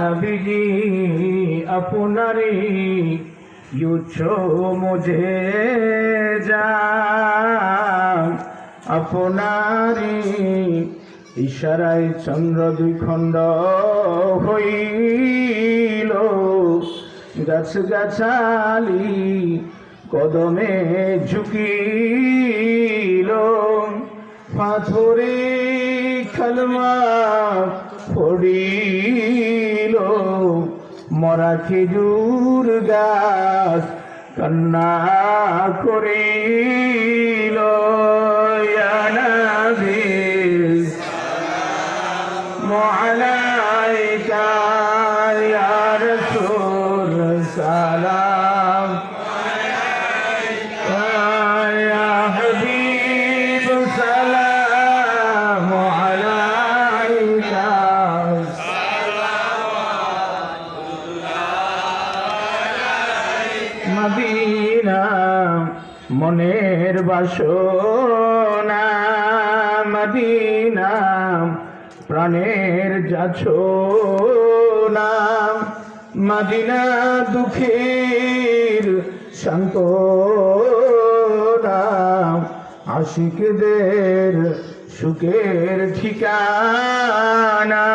নবীজি আপনারে ইউছো মুঝে যা আপনারে ইশারায় চন্দ্র দুই খণ্ড হইল। গাছ গাছালি কদমে ঝুঁকিল। পাথরে খালমা পড়িল মরা খেজুর গাছ কান্না করিল। وعليك يا رسول سلام يا حبيب سلام عليك মদিনা মনের বাসনা মদিনা প্রাণের যাছ না মাদিনা দুঃখীর শান্ত আশিকদের সুখের ঠিকানা